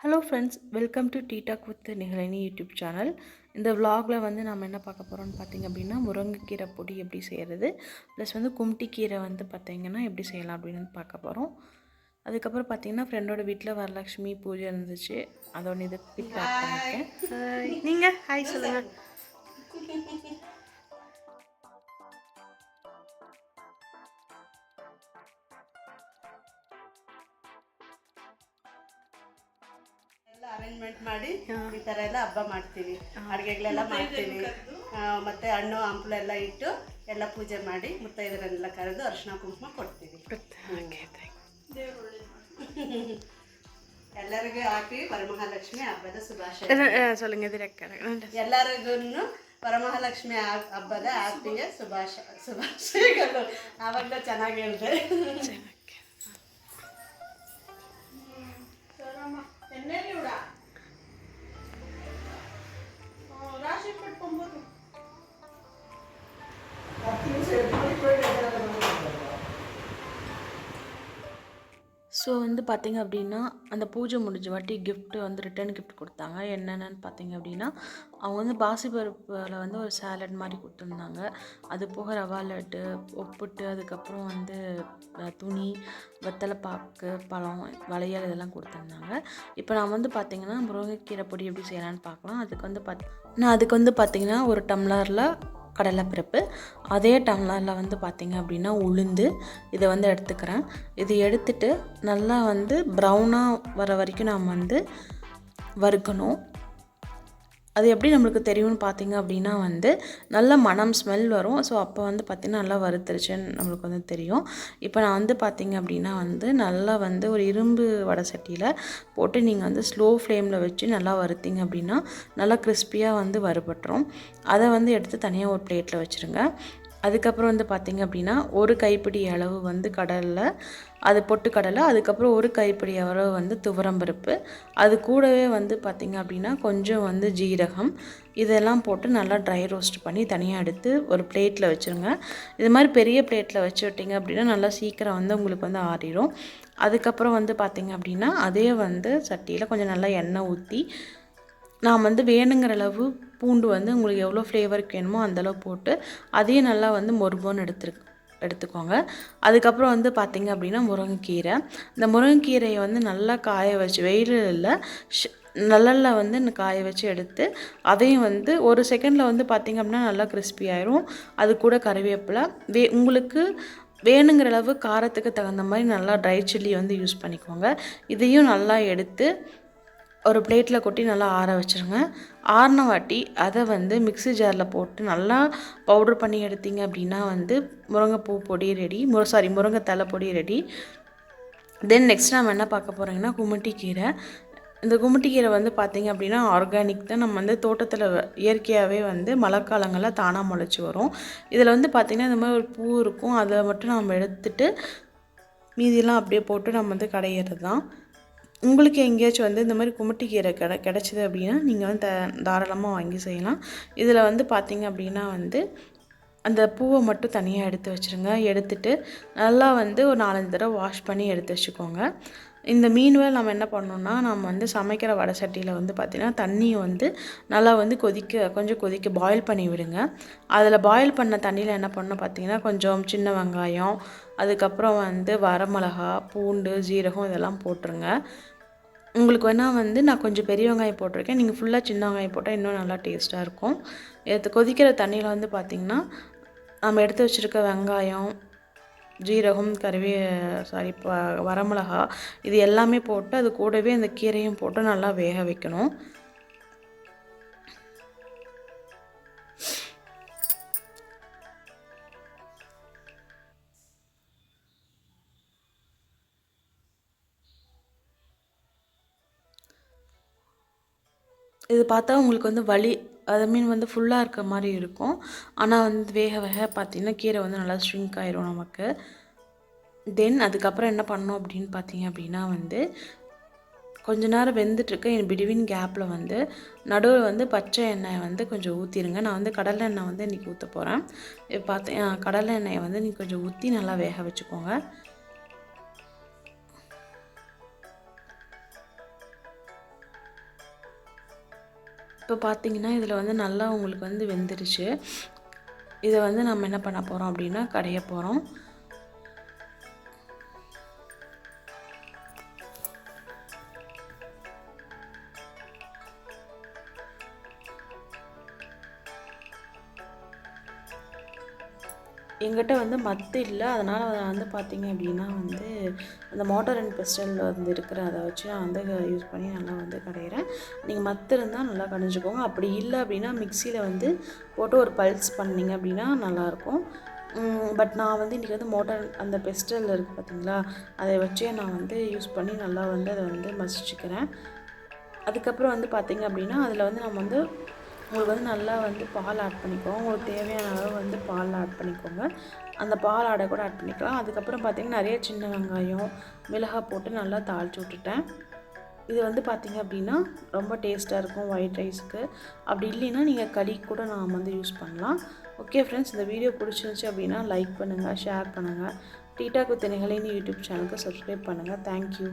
Hello friends welcome to tea talk with நிகழனி YouTube channel இந்த vlogல வந்து நம்ம என்ன பார்க்க போகிறோம்னு பார்த்தீங்க அப்படின்னா முருங்கைக்கீரை பொடி எப்படி செய்கிறது ப்ளஸ் வந்து கும்டி கீரை வந்து பார்த்தீங்கன்னா எப்படி செய்யலாம் அப்படின்னு பார்க்க போகிறோம் அதுக்கப்புறம் பார்த்தீங்கன்னா ஃப்ரெண்டோட வீட்டில் வரலட்சுமி பூஜை இருந்துச்சு. அதோட இது பிக் பேக் பண்ணியிருக்கேன் நீங்கள் ஹாய் சொல்லுங்கள் ಅರೇಂಜ್ಮೆಂಟ್ ಮಾಡಿ ಈ ತರ ಎಲ್ಲ ಹಬ್ಬ ಮಾಡ್ತೀವಿ. ಅಡುಗೆಗಳೆಲ್ಲ ಮಾಡ್ತೀವಿ. ಮತ್ತೆ ಹಣ್ಣು ಹಂಪಲು ಎಲ್ಲ ಇಟ್ಟು ಎಲ್ಲ ಪೂಜೆ ಮಾಡಿ ಮುತ್ತೈದರನ್ನೆಲ್ಲ ಕರೆದು ಅರಿಶಿನ ಕುಂಕುಮ ಕೊಡ್ತೀವಿ. ಎಲ್ಲರಿಗೂ ಹಾಕಿ ವರಮಹಾಲಕ್ಷ್ಮಿ ಹಬ್ಬದ ಶುಭಾಶಯ. ಎಲ್ಲರಿಗೂ ವರಮಹಾಲಕ್ಷ್ಮಿ ಹಬ್ಬದ ಆರ್ತಿಯ ಶುಭಾಶಯ ಶುಭಾಶಯಗಳು. ಆವಾಗ ಚೆನ್ನಾಗಿ. ಹೇಳಿದೆ ஸோ வந்து பார்த்தீங்க அப்படின்னா அந்த பூஜை முடிஞ்ச வாட்டி கிஃப்ட்டு வந்து ரிட்டர்ன் கிஃப்ட் கொடுத்தாங்க. என்னென்னு பார்த்தீங்க அப்படின்னா அவங்க வந்து பாசிப்பருப்பில் வந்து ஒரு சேலட் மாதிரி கொடுத்துருந்தாங்க. அது போக ரவா லட்டு ஒப்புட்டு அதுக்கப்புறம் வந்து துணி வெத்தலை பாக்கு பழம் வளையல் இதெல்லாம் கொடுத்துருந்தாங்க. இப்போ நான் வந்து பார்த்தீங்கன்னா முருங்கைக்கீரை பொடி எப்படி செய்யலான்னு பார்க்கலாம் அதுக்கு வந்து பாத் நான் அதுக்கு வந்து பார்த்தீங்கன்னா ஒரு டம்ளரில் கடலைப்பருப்பு. அதே டம்ளரில் வந்து பார்த்திங்க அப்படின்னா உளுந்து. இதை வந்து எடுத்துக்கிறேன். இது எடுத்துட்டு நல்லா வந்து ப்ரௌனாக வர வரைக்கும் நாம் வந்து வறுக்கணும். அது எப்படி நம்மளுக்கு தெரியும்னு பார்த்தீங்க அப்படின்னா வந்து நல்ல மனம் ஸ்மெல் வரும். ஸோ அப்போ வந்து பார்த்திங்கன்னா நல்லா வறுத்துருச்சுன்னு நம்மளுக்கு வந்து தெரியும். இப்போ நான் வந்து பார்த்தீங்க அப்படின்னா வந்து நல்லா வந்து ஒரு இரும்பு வடை சட்டியில் போட்டு நீங்கள் வந்து ஸ்லோ ஃப்ளேமில் வச்சு நல்லா வறுத்திங்க அப்படின்னா நல்லா கிறிஸ்பியாக வந்து வறுபட்டுரும். அதை வந்து எடுத்து தனியாக ஒரு பிளேட்டில் வச்சுருங்க. அதுக்கப்புறம் வந்து பார்த்திங்க அப்படின்னா ஒரு கைப்பிடி அளவு வந்து கடலில் அது பொட்டு கடலை அதுக்கப்புறம் ஒரு கைப்பிடி அளவு வந்து துவரம்பருப்பு அது கூடவே வந்து பார்த்திங்க அப்படின்னா கொஞ்சம் வந்து ஜீரகம். இதெல்லாம் போட்டு நல்லா ட்ரை ரோஸ்ட் பண்ணி தனியாக எடுத்து ஒரு பிளேட்டில் வச்சுருங்க. இது மாதிரி பெரிய பிளேட்டில் வச்சு விட்டிங்க அப்படின்னா நல்லா சீக்கிரம் வந்து உங்களுக்கு வந்து ஆறிடும் அதுக்கப்புறம் வந்து பார்த்திங்க அப்படின்னா அதே வந்து சட்டியில் கொஞ்சம் நல்லா எண்ணெய் ஊற்றி நான் வந்து வேணுங்கிற அளவு பூண்டு வந்து உங்களுக்கு எவ்வளோ ஃப்ளேவருக்கு வேணுமோ அந்தளவு போட்டு அதையும் நல்லா வந்து மொறுபோன்னு எடுத்துருக்கு எடுத்துக்கோங்க. அதுக்கப்புறம் வந்து பார்த்திங்க அப்படின்னா முருங்கைக்கீரை. இந்த முருங்கைக்கீரையை வந்து நல்லா காய வச்சு வெயிலில் நல்லல்ல வந்து காய வச்சு எடுத்து அதையும் வந்து ஒரு செகண்டில் வந்து பார்த்திங்க அப்படின்னா நல்லா கிறிஸ்பி ஆயிரும். அது கூட கறிவேப்பிலை வே உங்களுக்கு வேணுங்கிற அளவு காரத்துக்கு தகுந்த மாதிரி நல்லா ட்ரை சில்லி வந்து யூஸ் பண்ணிக்கோங்க. இதையும் நல்லா எடுத்து ஒரு பிளேட்டில் கொட்டி நல்லா ஆற வச்சுருங்க. ஆறின வாட்டி அதை வந்து மிக்ஸி ஜாரில் போட்டு நல்லா பவுடர் பண்ணி எடுத்தீங்க அப்படின்னா வந்து முருங்கைப்பூ பொடி ரெடி முரு சாரி முருங்கை தலை பொடி ரெடி தென் நெக்ஸ்ட் நம்ம என்ன பார்க்க போகிறோங்கன்னா குமட்டி கீரை இந்த குமட்டி கீரை வந்து பார்த்தீங்க அப்படின்னா ஆர்கானிக் தான். நம்ம வந்து தோட்டத்தில் இயற்கையாகவே வந்து மழை காலங்களில் தானாக முளைச்சி வரும். இதில் வந்து பார்த்திங்கன்னா இந்த மாதிரி ஒரு பூ இருக்கும். அதை மட்டும் நம்ம எடுத்துட்டு மீதியெல்லாம் அப்படியே போட்டு நம்ம வந்து கடையிறது தான் உங்களுக்கு எங்கேயாச்சும் வந்து இந்த மாதிரி குமட்டி கீரை கிட கிடச்சிது அப்படின்னா நீங்கள் வந்து த- தாராளமாக வாங்கி செய்யலாம். இதில் வந்து பார்த்திங்க அப்படின்னா வந்து அந்த பூவை மட்டும் தனியாக எடுத்து வச்சுருங்க. எடுத்துட்டு நல்லா வந்து ஒரு நாலஞ்சு தடவை வாஷ் பண்ணி எடுத்து வச்சுக்கோங்க. இந்த மீன்வேல் நம்ம என்ன பண்ணோம்னா நம்ம வந்து சமைக்கிற வடை சட்டியில் வந்து பார்த்திங்கன்னா தண்ணியை வந்து நல்லா வந்து கொதிக்க கொஞ்சம் கொதிக்க பாயில் பண்ணி விடுங்க. அதில் பாயில் பண்ண தண்ணியில் என்ன பண்ணணும் பார்த்தீங்கன்னா கொஞ்சம் சின்ன வெங்காயம் அதுக்கப்புறம் வந்து வரமிளகா பூண்டு ஜீரகம் இதெல்லாம் போட்டுருங்க. உங்களுக்கு வேணால் வந்து நான் கொஞ்சம் பெரிய வெங்காயம் போட்டிருக்கேன். நீங்கள் ஃபுல்லாக சின்ன வெங்காயம் போட்டால் இன்னும் நல்லா டேஸ்ட்டாக இருக்கும். இது கொதிக்கிற தண்ணியில் வந்து பார்த்திங்கன்னா நம்ம எடுத்து வச்சுருக்க வெங்காயம் ஜீரகம் கருவே சாரி ப வரமிளகா இது எல்லாமே போட்டு அது கூடவே அந்த கீரையும் போட்டு நல்லா வேக வைக்கணும். இது பார்த்தா உங்களுக்கு வந்து வலி அது மீன் வந்து ஃபுல்லாக இருக்க மாதிரி இருக்கும். ஆனால் வந்து வேக வேக பார்த்தீங்கன்னா கீரை வந்து நல்லா ஷ்ரிங்க் ஆயிரும் நமக்கு. தென் அதுக்கப்புறம் என்ன பண்ணோம் அப்படின்னு பார்த்தீங்க அப்படின்னா வந்து கொஞ்ச நேரம் வெந்துட்டுருக்கு என் பிடிவின் கேப்பில் வந்து நடுவில் வந்து பச்சை எண்ணெய் வந்து கொஞ்சம் ஊற்றிடுங்க நான் வந்து கடலை எண்ணெய் வந்து இன்றைக்கி ஊற்ற போகிறேன் பார்த்தேன் கடலை எண்ணெயை வந்து நீங்கள் கொஞ்சம் ஊற்றி நல்லா வேக வச்சுக்கோங்க. இப்போ பார்த்தீங்கன்னா இதில் வந்து நல்லா உங்களுக்கு வந்து வெந்துருச்சு. இதை வந்து நம்ம என்ன பண்ண போகிறோம் அப்படின்னா கடைய போகிறோம் எங்கிட்ட வந்து மத்து இல்லை. அதனால் நான் வந்து பார்த்திங்க அப்படின்னா வந்து அந்த மோட்டார் அண்ட் பெஸ்டல் வந்து இருக்கிற அதை வச்சு நான் வந்து யூஸ் பண்ணி நல்லா வந்து கடையிறேன். நீங்கள் மத்து இருந்தால் நல்லா கடைஞ்சிக்கோங்க. அப்படி இல்லை அப்படின்னா மிக்சியில் வந்து போட்டு ஒரு பல்ஸ் பண்ணிங்க அப்படின்னா நல்லாயிருக்கும் பட் நான் வந்து இன்றைக்கி வந்து மோட்டார் அந்த பெஸ்டல் இருக்குது பார்த்தீங்களா அதை வச்சே நான் வந்து யூஸ் பண்ணி நல்லா வந்து அதை வந்து மசிச்சுக்கிறேன். அதுக்கப்புறம் வந்து பார்த்திங்க அப்படின்னா அதில் வந்து நம்ம வந்து உங்களுக்கு வந்து நல்லா வந்து பால் ஆட் பண்ணிக்கோங்க. உங்களுக்கு தேவையான அளவு வந்து பால் ஆட் பண்ணிக்கோங்க. அந்த பால் ஆடை கூட ஆட் பண்ணிக்கலாம். அதுக்கப்புறம் பார்த்தீங்கன்னா நிறைய சின்ன வெங்காயம் மிளகாய் போட்டு நல்லா தாளித்து விட்டுட்டேன். இது வந்து பார்த்திங்க அப்படின்னா ரொம்ப டேஸ்ட்டாக இருக்கும் ஒயிட் ரைஸ்க்கு அப்படி இல்லைன்னா நீங்கள் களி கூட நாம் வந்து யூஸ் பண்ணலாம். ஓகே ஃப்ரெண்ட்ஸ் இந்த வீடியோ பிடிச்சிருந்துச்சி அப்படின்னா லைக் பண்ணுங்கள் ஷேர் பண்ணுங்கள் டீட்டா திணைகளின் யூடியூப் சேனலுக்கு சப்ஸ்கிரைப் பண்ணுங்கள் தேங்க்யூ